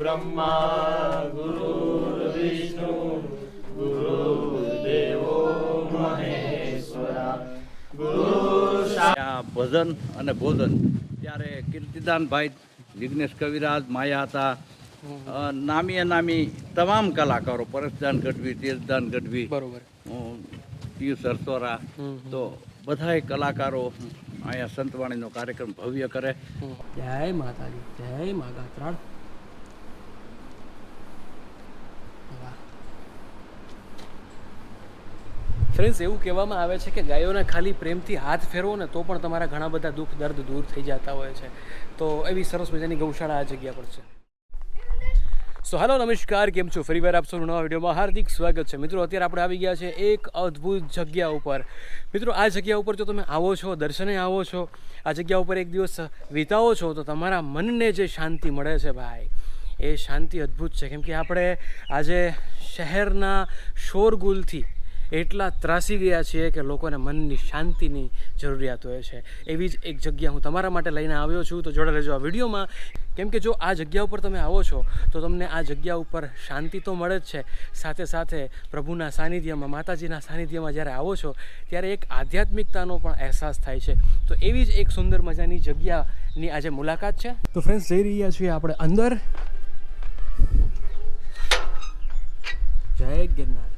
બ્રહ્મા ગુરુ વિષ્ણુ ગુરુદેવો મહેશ્વરા ભજન અને ભોજન. ત્યારે કીર્તિદાનભાઈ જિજ્ઞેશ કવિરાજ માયા હતા. નામીએ નામી તમામ કલાકારો પરસદાન ગઢવી તેજદાન ગઢવી બરોબર. સરસોરા તો બધા કલાકારો અહીંયા સંતવાણીનો કાર્યક્રમ ભવ્ય કરે. જય માતાજી જય મા ગાત્રાળ. ફ્રેન્ડ્સ એવું કહેવામાં આવે છે કે ગાયોને ખાલી પ્રેમથી હાથ ફેરવો ને તો પણ તમારા ઘણા બધા દુઃખ, દર્દ દૂર થઈ જતા હોય છે. તો એવી સરસ મજાની ગૌશાળા આ જગ્યા પર છે. સો હેલો નમસ્કાર, કેમ છો? ફરી વાર આપ સૌનું નવા વિડીયોમાં હાર્દિક સ્વાગત છે. મિત્રો, અત્યારે આપણે આવી ગયા છે એક અદ્ભુત જગ્યા ઉપર. મિત્રો, આ જગ્યા ઉપર જો તમે આવો છો, દર્શને આવો છો, આ જગ્યા ઉપર એક દિવસ વિતાવો છો, તો તમારા મનને જે શાંતિ મળે છે ભાઈ, એ શાંતિ અદ્ભુત છે. કેમ કે આપણે આજે શહેરના શોરગુલથી એટલા ત્રાસી ગયા છીએ કે લોકોને મનની શાંતિની જરૂરિયાત હોય છે. એવી જ એક જગ્યા હું તમારા માટે લઈને આવ્યો છું. તો જોડે રહેજો આ વિડીયોમાં. કેમ કે જો આ જગ્યા ઉપર તમે આવો છો તો તમને આ જગ્યા ઉપર શાંતિ તો મળે જ છે. સાથે સાથે પ્રભુના સાનિધ્યમાં માતાજીના સાનિધ્યમાં જ્યારે આવો છો ત્યારે એક આધ્યાત્મિકતાનો પણ અહેસાસ થાય છે. તો એવી જ એક સુંદર મજાની જગ્યાની આજે મુલાકાત છે. તો ફ્રેન્ડ્સ જઈ રહ્યા છીએ આપણે અંદર. જય ગિરનાર.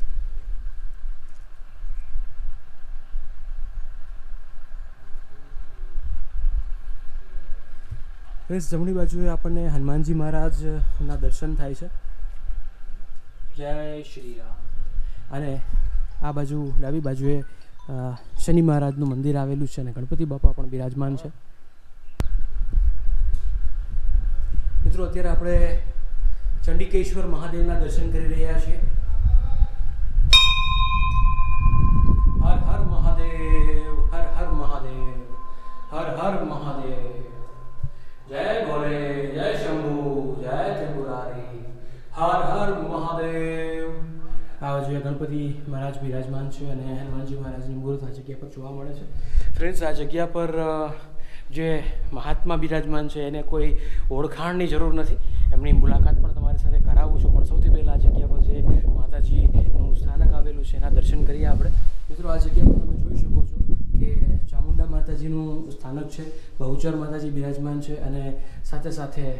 ફ્રેન્ડ્સ જમણી બાજુએ આપણને હનુમાનજી મહારાજના દર્શન થાય છે. જય શ્રી રામ. અને આ બાજુ ડાબી બાજુએ શનિ મહારાજનું મંદિર આવેલું છે અને ગણપતિ બાપા પણ બિરાજમાન છે. મિત્રો અત્યારે આપણે ચંડિકેશ્વર મહાદેવના દર્શન કરી રહ્યા છીએ. હર હર મહાદેવ હર હર મહાદેવ હર હર મહાદેવ. જય ભોલે, જય શંભુ, જય ત્રિપુરારી, હર હર મહાદેવ. આ ગણપતિ મહારાજ બિરાજમાન છે અને હનુમાનજી મહારાજની મૂર્ત આ જગ્યા પર જોવા મળે છે. ફ્રેન્ડ્સ આ જગ્યા પર જે મહાત્મા બિરાજમાન છે, એને કોઈ ઓળખાણની જરૂર નથી. એમની મુલાકાત પણ તમારી સાથે કરાવું છું. પણ સૌથી પહેલાં આ જગ્યા પર જે માતાજીનું સ્થાનક આવેલું છે, એના દર્શન કરીએ આપણે. મિત્રો, આ જગ્યા પર તમે જોઈ શકો છો. માતાજીનું સ્થાનક છે બહુચર માતાજી બિરાજમાન છે અને સાથે સાથે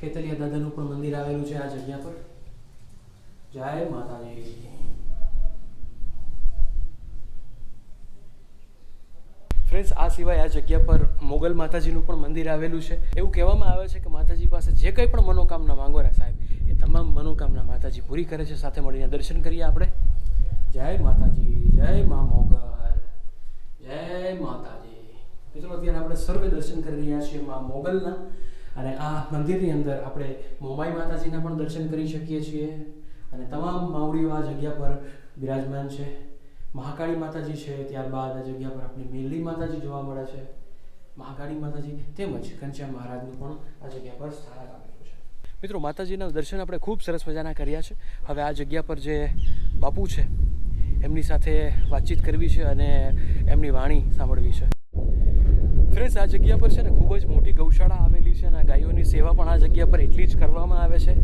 ખેતરિયા દાદાનું પણ મંદિર આવેલું છે આ જગ્યા પર. જય માતાજી. ફ્રેન્ડ્સ આ સિવાય આ જગ્યા પર મોગલ માતાજીનું પણ મંદિર આવેલું છે. એવું કહેવામાં આવે છે કે માતાજી પાસે જે કંઈ પણ મનોકામના માંગો ને સાહેબ એ તમામ મનોકામના માતાજી પૂરી કરે છે. સાથે મળીને દર્શન કરીએ આપણે. જય માતાજી જય મા મોગલ જય માતાજી. મિત્રો, અત્યારે આપણે સર્વે દર્શન કરી રહ્યા છીએ મા મોગલના. અને આ મંદિરની અંદર આપણે મોમાઈ માતાજીના પણ દર્શન કરી શકીએ છીએ. અને તમામ માવડીઓ આ જગ્યા પર બિરાજમાન છે. મહાકાળી માતાજી છે, ત્યારબાદ આ જગ્યા પર આપણે મેલી માતાજી જોવા મળે છે. મહાકાળી માતાજી તેમજ કંચા મહારાજનું પણ આ જગ્યા પર સ્થાનક આવેલું છે. મિત્રો, માતાજીના દર્શન આપણે ખૂબ સરસ મજાના કર્યા છે. હવે આ જગ્યા પર જે બાપુ છે, એમની સાથે વાતચીત કરવી છે અને એમની વાણી સાંભળવી છે. ફ્રેન્ડ્સ આ જગ્યા પર છે ને ખૂબ જ મોટી ગૌશાળા આવેલી છે અને આ ગાયોની સેવા પણ આ જગ્યા પર એટલી જ કરવામાં આવે છે.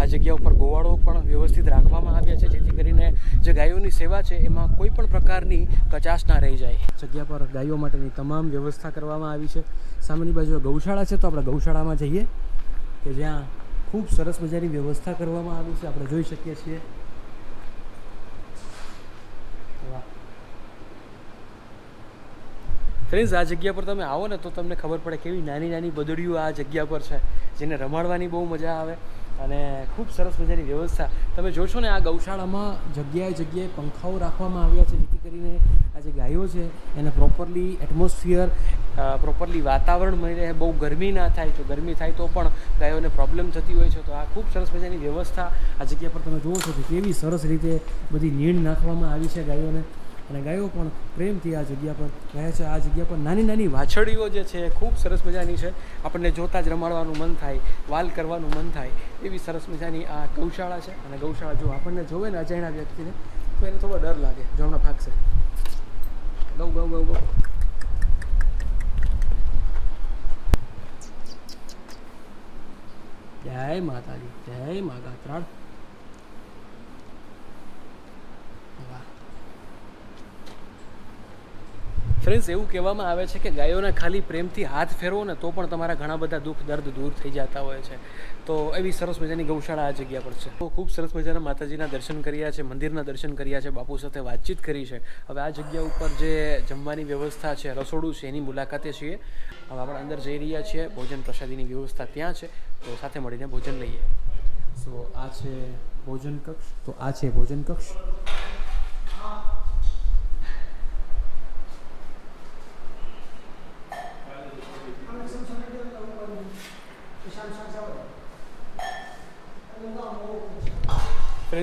આ જગ્યા ઉપર ગોવાળો પણ વ્યવસ્થિત રાખવામાં આવ્યા છે, જેથી કરીને જે ગાયોની સેવા છે, એમાં કોઈ પણ પ્રકારની કચાશ ના રહી જાય. જગ્યા પર ગાયો માટેની તમામ વ્યવસ્થા કરવામાં આવી છે. સામેની બાજુ ગૌશાળા છે, તો આપણે ગૌશાળામાં જઈએ કે જ્યાં ખૂબ સરસ મજાની વ્યવસ્થા કરવામાં આવી છે. આપણે જોઈ શકીએ છીએ ફ્રેન્ડ્સ આ જગ્યા પર તમે આવો ને તો તમને ખબર પડે કેવી નાની નાની બદડીઓ આ જગ્યા પર છે, જેને રમાડવાની બહુ મજા આવે અને ખૂબ સરસ મજાની વ્યવસ્થા. તમે જોશો ને આ ગૌશાળામાં જગ્યાએ જગ્યાએ પંખાઓ રાખવામાં આવ્યા છે, જેથી કરીને આ જે ગાયો છે, એને પ્રોપરલી એટમોસ્ફિયર પ્રોપરલી વાતાવરણ મળી રહે. બહુ ગરમી ના થાય તો ગરમી થાય તો પણ ગાયોને પ્રોબ્લેમ થતી હોય છે. તો આ ખૂબ સરસ મજાની વ્યવસ્થા આ જગ્યા પર તમે જુઓ છો કે કેવી સરસ રીતે બધી નીણ નાખવામાં આવી છે ગાયોને. અને ગાયો પણ પ્રેમથી આ જગ્યા પર રહે છે. આ જગ્યા પર નાની નાની વાછડીઓ જે છે એ ખૂબ સરસ મજાની છે. આપણને જોતાં જ રમાડવાનું મન થાય, વાલ કરવાનું મન થાય એવી સરસ મજાની આ ગૌશાળા છે. અને ગૌશાળા જો આપણને જોવે ને અજાણ્યા વ્યક્તિને, તો એને થોડો ડર લાગે, જો હમણાં ભાગશે. ગૌ ગૌ ગૌ ગૌ. જય માતાજી, જય મા ગાત્રાળ. ફ્રેન્ડ્સ એવું કહેવામાં આવે છે કે ગાયોને ખાલી પ્રેમથી હાથ ફેરવો ને તો પણ તમારા ઘણા બધા દુઃખ, દર્દ દૂર થઈ જતા હોય છે. તો એવી સરસ મજાની ગૌશાળા આ જગ્યા પર છે. તો ખૂબ સરસ મજાના માતાજીના દર્શન કર્યા છે, મંદિરના દર્શન કર્યા છે, બાપુ સાથે વાતચીત કરી છે. હવે આ જગ્યા ઉપર જે જમવાની વ્યવસ્થા છે, રસોડું છે, એની મુલાકાતે છીએ. હવે આપણે અંદર જઈ રહ્યા છીએ, ભોજન પ્રસાદીની વ્યવસ્થા ત્યાં છે. તો સાથે મળીને ભોજન લઈએ. સો આ છે ભોજન કક્ષ, તો આ છે ભોજન કક્ષ.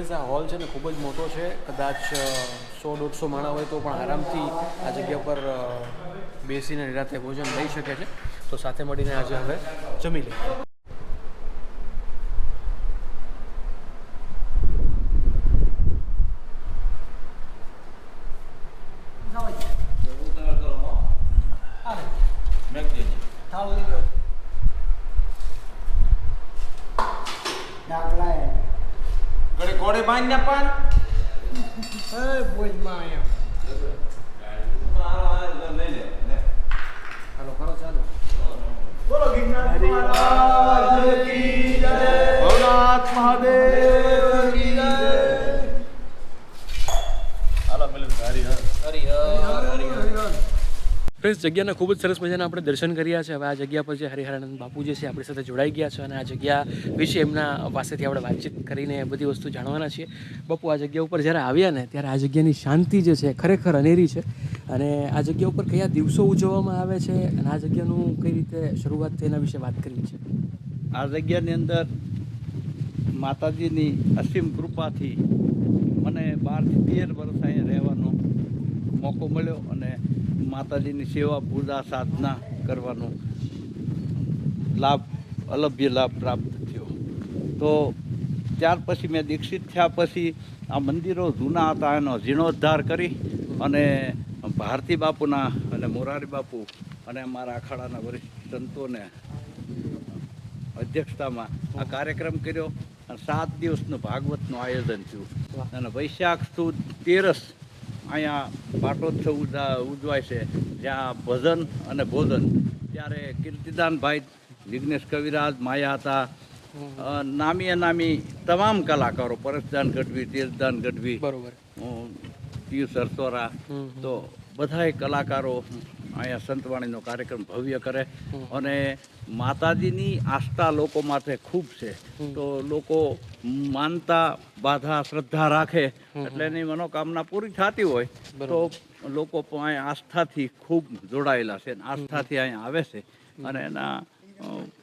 ફ્રેન્ડ્સ આ હોલ છે ને ખૂબ જ મોટો છે. કદાચ સો, દોઢસો માણા હોય તો પણ આરામથી આ જગ્યા પર બેસીને નિરાતે ભોજન લઈ શકે છે. તો સાથે મળીને આજે હવે જમી લઈએ. ઘડી બાંધી ને પણ હાલો કરો ચાલો બોલો ગિરનાર મહારાજ કી જય ભવનાથ મહાદેવ કી જય હાલો પેલું ગાડી હા ફ્રેન્ડ્સ, જગ્યાના ખૂબ જ સરસ મજાના આપણે દર્શન કર્યા છે. હવે આ જગ્યા પર જે હરિહરાનંદ બાપુ જે છે, આપણી સાથે જોડાઈ ગયા છે અને આ જગ્યા વિશે એમના પાસેથી આપણે વાતચીત કરીને બધી વસ્તુ જાણવાના છીએ. બાપુ, આ જગ્યા ઉપર જ્યારે આવ્યા ને, ત્યારે આ જગ્યાની શાંતિ જે છે, ખરેખર અનેરી છે. અને આ જગ્યા ઉપર કયા દિવસો ઉજવવામાં આવે છે અને આ જગ્યાનું કઈ રીતે શરૂઆત થઈ એના વિશે વાત કરવી છે? આ જગ્યાની અંદર માતાજીની અસીમ કૃપાથી મને બારથી તેર વર્ષ અહીંયા રહેવાનો મોકો મળ્યો અને માતાજીની સેવા, પૂજા, સાધના કરવાનો લાભ, અલભ્ય લાભ પ્રાપ્ત થયો. તો ત્યાર પછી મેં દીક્ષિત થયા પછી આ મંદિરો જૂના હતા, એનો જીર્ણોદ્ધાર કરી અને ભારતી બાપુના અને મોરારી બાપુ અને અમારા અખાડાના વરિષ્ઠ સંતોને અધ્યક્ષતામાં આ કાર્યક્રમ કર્યો. અને સાત દિવસનું ભાગવતનું આયોજન થયું. અને વૈશાખ સુદ તેરસ અહીંયા પાટોત્સવ ઉજા- ઉજવાય છે જ્યાં ભજન અને ભોજન. ત્યારે કીર્તિદાનભાઈ જિગ્નેશ કવિરાજ માયા હતા. નામી નામી અનામી તમામ કલાકારો પરસદાન ગઢવી તેજદાન ગઢવી બરોબર. પિયુષ સરસોરા તો બધાય કલાકારો અહીંયા સંતવાણીનો કાર્યક્રમ ભવ્ય કરે અને માતાજીની આસ્થા લોકો માટે ખૂબ છે. તો લોકો માનતા બાધા શ્રદ્ધા રાખે એટલે એની મનોકામના પૂરી થતી હોય તો લોકો પણ અહીંયા આસ્થાથી ખૂબ જોડાયેલા છે આસ્થાથી અહીંયા આવે છે અને એના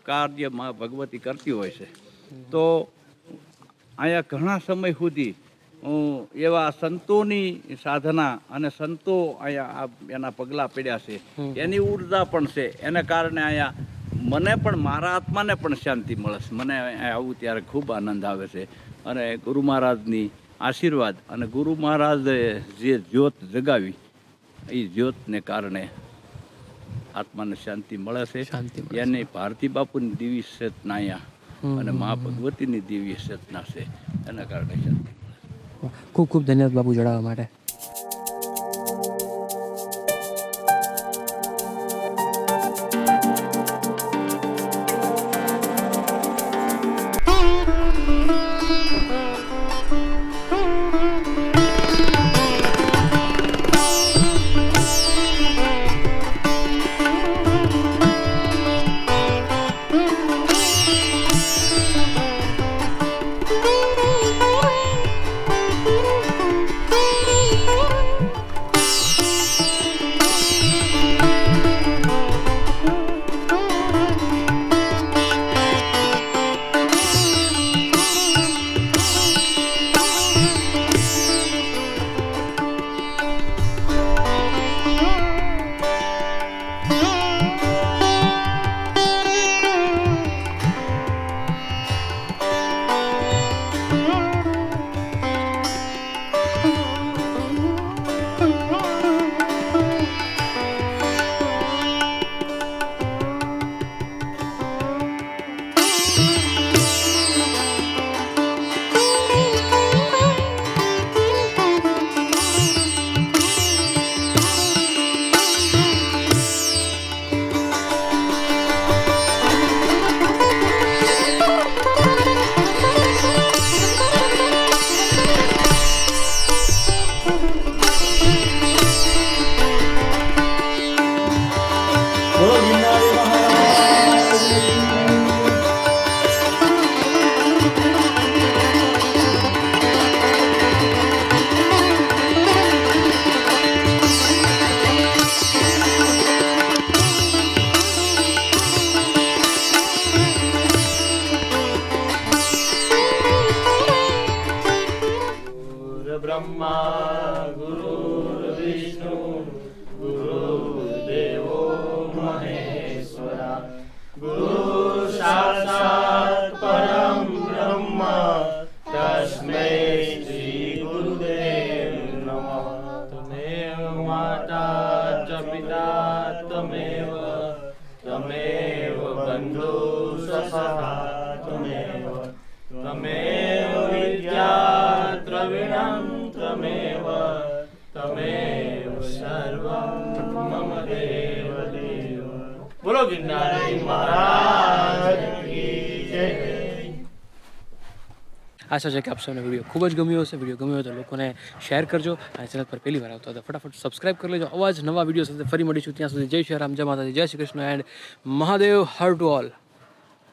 કાર્યમાં ભગવતી કરતી હોય છે. તો અહીંયા ઘણા સમય સુધી એવા સંતોની સાધના અને સંતો અહીંયા આ એના પગલાં પડ્યા છે. એની ઊર્જા પણ છે. એને કારણે અહીંયા મને પણ મારા આત્માને પણ શાંતિ મળે છે. મને આવું ત્યારે ખૂબ આનંદ આવે છે. અને ગુરુ મહારાજની આશીર્વાદ અને ગુરુ મહારાજે જે જ્યોત જગાવી એ જ્યોતને કારણે આત્માને શાંતિ મળે છે. એને ભારતી બાપુની દિવ્ય ચેતના અને મા ભગવતીની દિવ્ય ચેતના છે. એના કારણે શાંતિ ખૂબ ખૂબ ધન્યવાદ બાપુ જણાવવા માટે. त्वमेव विद्या द्रविणं त्वमेव त्वमेव सर्वं मम देव देव बोलो गिरनारी महाराज की जय આશા છે કે આપ સૌને વિડીયો ખૂબ જ ગમ્યો હશે વિડીયો ગમ્યો હોય તો લોકોને શેર કરજો અને ચેનલ પર પહેલી વાર આવતો હોય તો ફટાફટ સબસ્ક્રાઇબ કરી લેજો અવાજ નવા વિડીયો સાથે ફરી મળીશું ત્યાં સુધી જય શ્રી રામ જય માતાજી જય શ્રી કૃષ્ણ એન્ડ મહાદેવ હર ટુ ઓલ